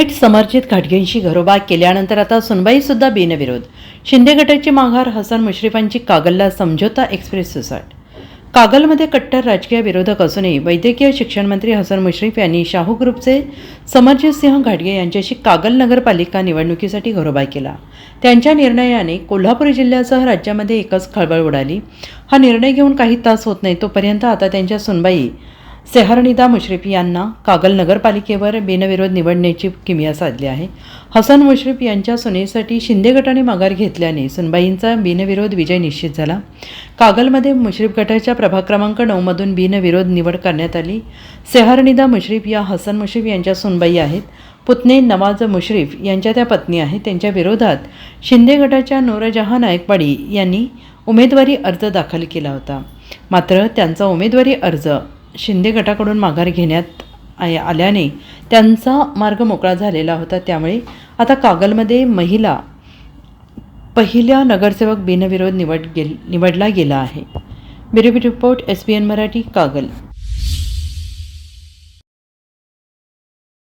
थेट समर्जित घाटगेंशी घरोबा केल्यानंतर आता सुनबाईसुद्धा बिनविरोध. शिंदे गटाची माघार हसन मुश्रीफांची कागलला समझोता एक्सप्रेस सुसाट. कागलमध्ये कट्टर राजकीय विरोधक असूनही वैद्यकीय शिक्षण मंत्री हसन मुश्रीफ यांनी शाहू ग्रुपचे समरजित सिंह घाटगे यांच्याशी कागल नगरपालिका निवडणुकीसाठी घरोबा केला. त्यांच्या निर्णयाने कोल्हापूर जिल्ह्यासह राज्यामध्ये एकच खळबळ उडाली. हा निर्णय घेऊन काही तास होत नाही तोपर्यंत आता त्यांच्या सुनबाई सेहरनिदा मुश्रीफ यांना कागल नगरपालिकेवर बिनविरोध निवडण्याची किमिया साधली आहे. हसन मुश्रीफ यांच्या सुनेसाठी शिंदे गटाने माघार घेतल्याने सुनबाईंचा बिनविरोध विजय निश्चित झाला. कागलमध्ये मुश्रीफ गटाच्या प्रभाग क्रमांक नऊमधून बिनविरोध निवड करण्यात आली. सेहरनिदा मुश्रीफ या हसन मुश्रीफ यांच्या सुनबाई आहेत. पुतणे नवाज मुश्रीफ यांच्या त्या पत्नी आहेत. त्यांच्या विरोधात शिंदे गटाच्या नूरजहा नायकवाडी यांनी उमेदवारी अर्ज दाखल केला होता. मात्र त्यांचा उमेदवारी अर्ज शिंदे गटाकडून माघार घेण्यात आल्याने त्यांचा मार्ग मोकळा झालेला होता. त्यामुळे आता कागलमध्ये महिला पहिल्या नगरसेवक बिनविरोध निवड गेल निवडला गेला आहे. Bureau report S P N Marathi Kagal.